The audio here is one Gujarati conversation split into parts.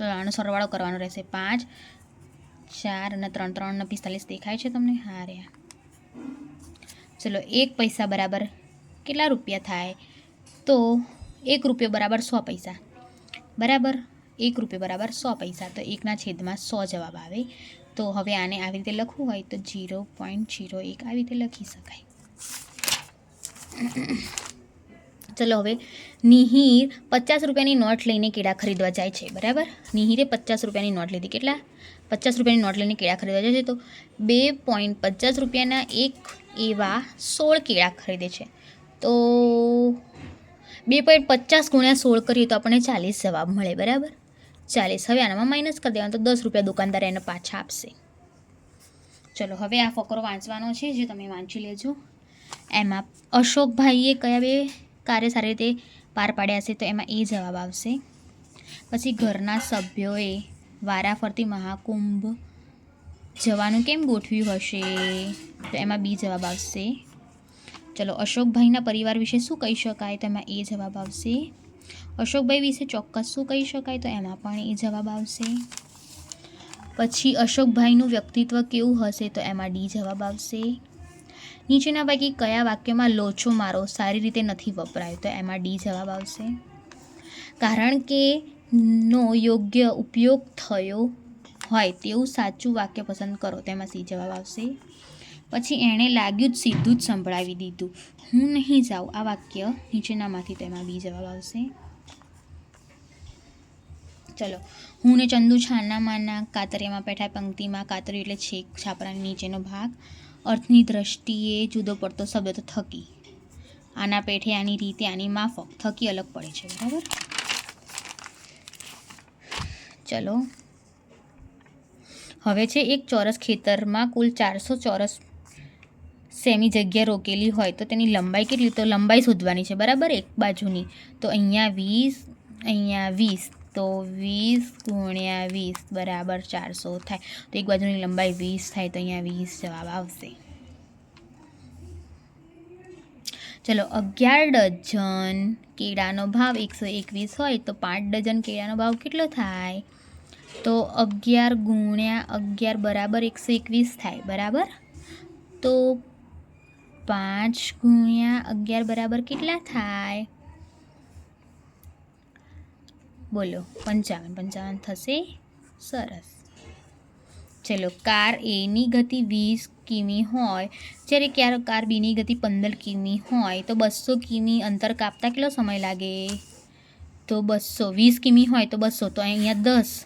તો આનો સરવાળો કરવાનો રહેશે. પાંચ, ચાર અને ત્રણ. ત્રણ ને પિસ્તાલીસ દેખાય છે તમને? હા રે ચલો, એક પૈસા બરાબર કેટલા રૂપિયા થાય? તો એક રૂપિયો બરાબર સો પૈસા. બરાબર? એક રૂપિયો બરાબર સો પૈસા. તો એકના છેદમાં સો જવાબ આવે. તો હવે આને આવી રીતે લખવું હોય તો જીરો પોઈન્ટ જીરો એક આવી રીતે લખી શકાય. ચલો હવે નિહિર પચાસ રૂપિયાની નોટ લઈને કેળા ખરીદવા જાય છે, બરાબર? નિહિરે પચાસ રૂપિયાની નોટ લીધી. કેટલા? પચાસ રૂપિયાની નોટ લઈને કેળા ખરીદવા જાય છે તો બે પોઈન્ટ પચાસ રૂપિયાના એક એવા સોળ કેળા ખરીદે છે. તો બે પોઈન્ટ પચાસ ગુણ્યા સોળ કરીએ તો આપણને ચાલીસ જવાબ મળે, બરાબર? ચાલીસ. હવે આનામાં માઇનસ કરી દેવાનું તો દસ રૂપિયા દુકાનદાર એને પાછા આપશે. ચલો, હવે આ ફકરો વાંચવાનો છે, જે તમે વાંચી લેજો. એમાં અશોકભાઈએ કયા બે કાર્ય સારી રીતે પાર પાડ્યા છે, તો એમાં એ જવાબ આવશે. પછી ઘરના સભ્યોએ વારાફરતી મહાકુંભ જવાનું કેમ ગોઠવ્યું હશે? તો એમાં બી જવાબ આવશે. ચલો, અશોકભાઈના પરિવાર વિશે શું કહી શકાય? તો એમાં એ જવાબ આવશે. અશોકભાઈ વિશે ચોક્કસ શું કહી શકાય? તો એમાં પણ એ જવાબ આવશે. પછી અશોકભાઈનું વ્યક્તિત્વ કેવું હશે? તો એમાં ડી જવાબ આવશે. નીચેના પૈકી કયા વાક્યમાં લોચો મારો સારી રીતે નથી વપરાયો? તો એમાં ડી જવાબ આવશે. કારણ કે નો યોગ્ય ઉપયોગ થયો હોય તેવું સાચું વાક્ય પસંદ કરો. તેમાં સી જવાબ આવશે. પછી એણે લાગ્યું જ સીધું જ સંભળાવી દીધું. હું નહીં જાઉં. આ વાક્ય નીચેનામાંથી તેમાં બી જવાબ આવશે. ચલો. હું ને ચંદુ છાના માના કાતરિયામાં બેઠા પંક્તિમાં કાતરી એટલે છેક છાપરાની નીચેનો ભાગ. અર્થની દ્રષ્ટિએ જુદો પડતો શબ્દ તો થકી. આના પેઠે આની રીતે આની માફક થકી અલગ પડે છે, બરાબર? ચલો. હવે છે એક ચોરસ ખેતરમાં કુલ ચારસો ચોરસ સેમી જગ્યા રોકેલી હોય તો તેની લંબાઈ કેટલી? તો લંબાઈ શોધવાની છે, બરાબર? એક બાજુની. તો અહીંયા વીસ અહીંયા વીસ તો વીસ ગુણ્યા વીસ બરાબર ચારસો થાય તો એક બાજુની લંબાઈ વીસ થાય તો અહીંયા વીસ જવાબ આવશે ચલો અગિયાર ડઝન કેળાનો ભાવ એકસો એકવીસ હોય તો પાંચ ડઝન કેળાનો ભાવ કેટલો થાય? તો અગિયાર ગુણ્યા અગિયાર બરાબર એકસો એકવીસ થાય, બરાબર? તો પાંચ ગુણ્યા અગિયાર બરાબર કેટલા થાય? બોલો, પંચાવન પંચાવન થશે? સરસ. ચલો, કાર એની ગતિ વીસ કિમી હોય, જ્યારે ક્યારે કાર બીની ગતિ પંદર કિમી હોય, તો બસો કિમી અંતર કાપતા કેટલો સમય લાગે? તો બસો, વીસ કિમી હોય તો બસો, તો અહીંયા દસ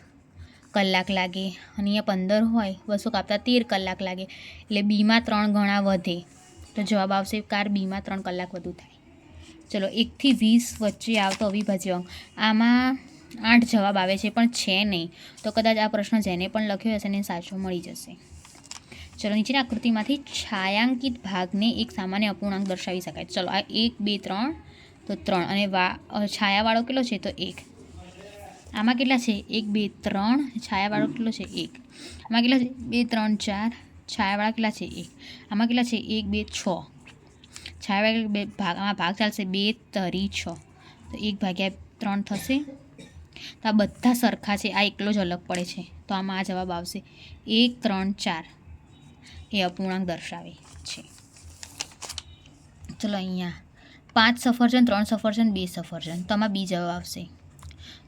કલાક લાગે. અને અહીંયા પંદર હોય, બસો કાપતા તેર કલાક લાગે. એટલે બીમાં ત્રણ ગણા વધે. તો જવાબ આવશે, કાર બીમાં ત્રણ કલાક વધુ થાય. ચલો એકથી વીસ વચ્ચે આવતો અવિભાજ્ય અંક. આમાં આઠ જવાબ આવે છે, પણ છે નહીં. તો કદાચ આ પ્રશ્ન જેને પણ લખ્યો હશે એને સાચો મળી જશે. ચલો, નીચેની આકૃતિમાંથી છાયાંકિત ભાગને એક સામાન્ય અપૂર્ણાંક દર્શાવી શકાય. ચલો, આ એક, બે, ત્રણ, તો ત્રણ. અને વા છાયાવાળો કેટલો છે? તો એક. આમાં કેટલા છે? એક, બે, ત્રણ. છાયાવાળો કેટલો છે? એક. આમાં કેટલા છે? બે, ત્રણ, ચાર. છાયાવાળા કેટલા છે? એક. આમાં કેટલા છે? એક, બે, છ. છાયાવાળા બે, ભાગ, આમાં ભાગ ચાલશે બે, તરી, છ. તો એક ભાગ્યા ત્રણ થશે. તો આ બધા સરખા છે, આ એકલો જ અલગ પડે છે. તો આમાં આ જવાબ આવશે. એક, ત્રણ, ચાર. એ અપૂર્ણાંક દર્શાવે છે. ચલો અહીંયા. પાંચ સફરજન, ત્રણ સફરજન, બે સફરજન. તો આમાં બી જવાબ આવશે.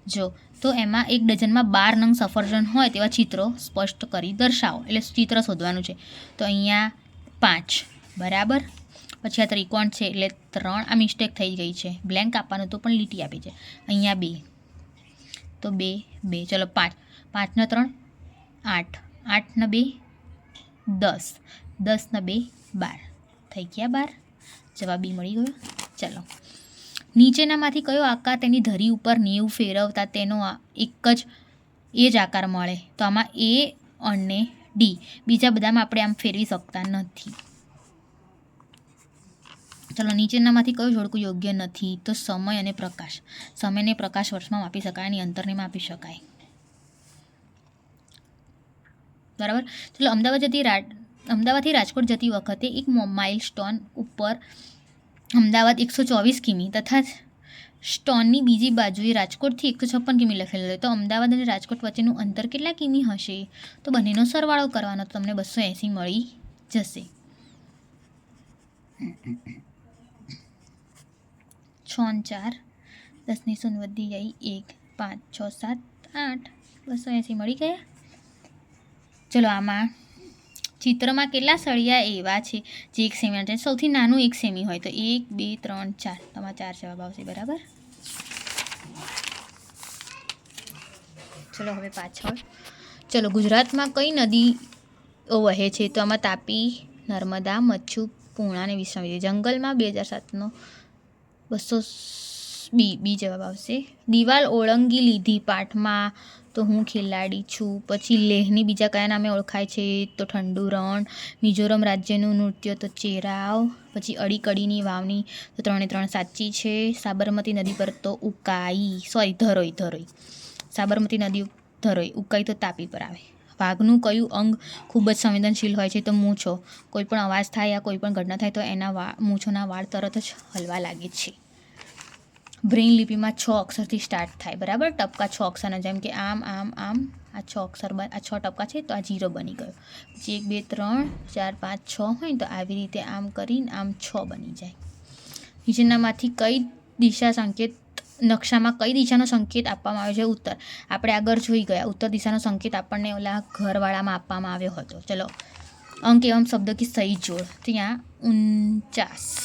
જો, તો એમાં એક ડઝનમાં બાર નંગ સફરજન હોય તેવા ચિત્રો સ્પષ્ટ કરી દર્શાવો. એટલે ચિત્ર શોધવાનું છે. તો અહીંયા પાંચ. બરાબર? પછી આ ત્રિકોણ છે, એટલે ત્રણ. આ મિસ્ટેક થઈ ગઈ છે. બ્લેન્ક આપવાનું તો પણ લીટી આપી છે. અહીંયા બે. તો બે બે, ચલો પાંચ. પાંચના ત્રણ, આઠ. આઠના બે, દસ. દસના બે, બાર. થઈ ગયા બાર? જવાબ બી મળી ગયો? ચલો. નીચેનામાંથી કયો આકાર તેની ધરી ઉપર નેવું ફેરવતા તેનો એક જ, એ જ આકાર મળે? તો આમાં એ અને ડી. બીજા બધામાં આપણે આમ ફેરવી શકતા નથી. ચલો, નીચેનામાંથી કયું જોડકું યોગ્ય નથી, તો સમય અને પ્રકાશ. સમયને પ્રકાશ વર્ષમાં માપી શકાય અને અંતરને માપી શકાય. બરાબર? ચલો, અમદાવાદ જતી અમદાવાદથી રાજકોટ જતી વખતે એક માઇલ સ્ટોન ઉપર અમદાવાદ એકસો ચોવીસ કિમી તથા સ્ટોનની બીજી બાજુએ રાજકોટથી એકસો છપ્પન કિમી લખેલું હોય. તો અમદાવાદ અને રાજકોટ વચ્ચેનું અંતર કેટલા કિમી હશે? તો બંનેનો સરવાળો કરવાનો તમને બસો એંસી મળી જશે. છ ચાર, દસની શૂન્ય વધી જાય એક, પાંચ, છ, સાત, આઠ, બસો એંસી મળી ગયા. ચલો આમાં ચિત્રમાં કેટલા સળિયા એવા છે? જે એક સેમી છે સૌથી નાનું એક સેમી હોય તો એક, બે, ત્રણ, ચાર. તમારા ચાર જવાબ આવશે, બરાબર? ચલો હવે પાછળ. ચલો, ગુજરાતમાં કઈ નદી વહે છે? તો આમાં તાપી, નર્મદા, મચ્છુ પૂર્ણા અને વિશ્વામિત્રી જંગલમાં બે હજાર સાતનો બસો બી બી જવાબ આવશે દિવાલ ઓળંગી લીધી પાઠમાં, તો હું ખેલાડી છું. પછી લેહની બીજા કયા નામે ઓળખાય છે? તો ઠંડુ રણ, મિઝોરમ રાજ્યનું નૃત્ય, તો ચેરાવ, પછી અડીકડીની વાવની તો ત્રણે ત્રણ સાચી છે. સાબરમતી નદી પર તો ઉકાઈ, સોરી ધરોઈ ધરોઈ. સાબરમતી નદી ધરોઈ, ઉકાઈ તો તાપી પર આવે. વાઘનું કયું અંગ ખૂબ જ સંવેદનશીલ હોય છે, તો મૂછો. કોઈ પણ અવાજ થાય યા કોઈ પણ ઘટના થાય, તો એના વા, મૂછોના વાળ તરત જ હલવા લાગે છે. બ્રેઇન લિપિમાં છ અક્ષરથી સ્ટાર્ટ થાય, બરાબર? ટપકા છ અક્ષરના, જેમ કે આમ આમ આમ, આ છ અક્ષર આ છ ટપકા છે, તો આ જીરો બની ગયો. પછી એક, બે, ત્રણ, ચાર, પાંચ, છ હોય તો આવી રીતે આમ કરીને આમ છ બની જાય. નીચેનામાંથી કઈ દિશા સંકેત નકશામાં કઈ દિશાનો સંકેત આપવામાં આવ્યો છે? ઉત્તર. આપણે આગળ જોઈ ગયા. ઉત્તર દિશાનો સંકેત આપણને ઓલા ઘરવાળામાં આપવામાં આવ્યો હતો. ચલો. અંક એવમ શબ્દ કે સહી જોડ ત્યાં ઉનચાસ.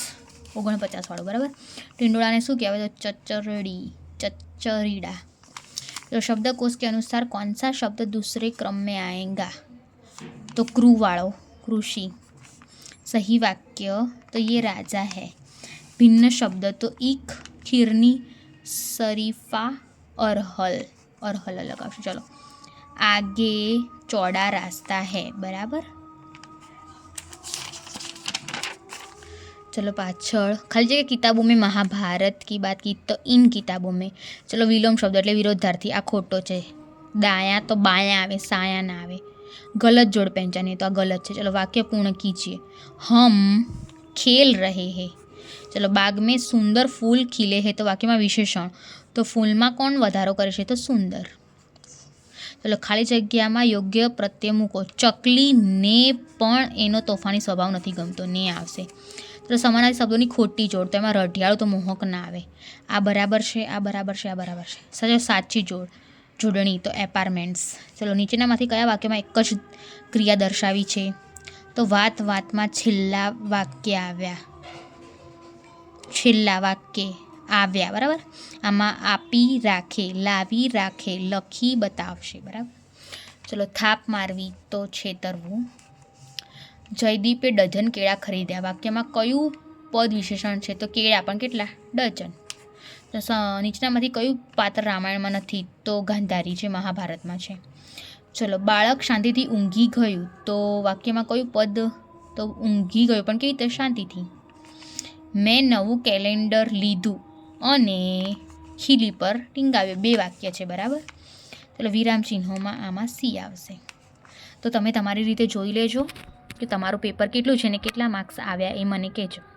ઓગણપચાસવાળો બરાબર? ટીંડોળાને શું કહેવાય? તો ચચરડી. ચચરીડા. તો શબ્દકોશ કે અનુસાર કોનસા શબ્દ દૂસરે ક્રમે મેં તો ક્રૂવાળો, કૃષિ. સહી વાક્ય તો યે રાજા હૈ. ભિન્ન શબ્દ, તો ઈખ, ખીરની शरीफा और हल अलग आपसे अच्छा, चलो। आगे चौड़ा रास्ता है, बराबर? चलो पाचड़ खाली जगह किताबों में महाभारत की बात की तो इन किताबों में। चलो, विलोम शब्द एट विरोधार्थी आ खोटो है दाया तो बाया आए साया ना आए गलत जोड़ पहचाने तो आ गलत है चलो वाक्य पूर्ण कीजिए हम खेल रहे हैं ચલો બાગ મેં સુંદર ફૂલ ખીલે હે તો વાક્યમાં વિશેષણ. તો ફૂલમાં કોણ વધારો કરે છે? તો સુંદર. ચલો, ખાલી જગ્યામાં યોગ્ય પ્રત્યે મૂકો. ચકલીને પણ એનો તોફાની સ્વભાવ નથી ગમતો. ને આવશે. તો સમાનાર્થી શબ્દોની ખોટી જોડ તો એમાં રઢિયાળું તો મોહક ના આવે. આ બરાબર છે, આ બરાબર છે, આ બરાબર છે. સાચો સાચી જોડ. જોડણી તો એપાર્ટમેન્ટ્સ. ચલો, નીચેનામાંથી કયા વાક્યમાં એક જ ક્રિયા દર્શાવી છે? તો વાત વાતમાં છેલ્લા વાક્ય આવ્યા. છેલ્લા વાક્ય આવ્યા, બરાબર? આમાં આપી રાખે, લાવી રાખે, લખી બતાવશે, બરાબર? ચલો, થાપ મારવી તો છેતરવું જયદીપે ડઝન કેળા ખરીદ્યા. વાક્યમાં કયું પદ વિશેષણ છે? તો કેળા પણ કેટલા? ડઝન. નીચેનામાંથી કયું પાત્ર રામાયણમાં નથી? તો ગાંધારી જે મહાભારતમાં છે. ચલો, બાળક શાંતિથી ઊંઘી ગયું. તો વાક્યમાં કયું પદ? તો ઊંઘી ગયું. પણ કેવી રીતે? શાંતિથી. મેં નવું કેલેન્ડર લીધું અને ખીલી પર ટીંગાવ્યું. બે વાક્ય છે, બરાબર? ચલો, વિરામ ચિહ્નોમાં આમાં સી આવશે. તો તમે તમારી રીતે જોઈ લેજો કે તમારું પેપર કેટલું છે ને કેટલા માર્ક્સ આવ્યા એ મને કહેજો.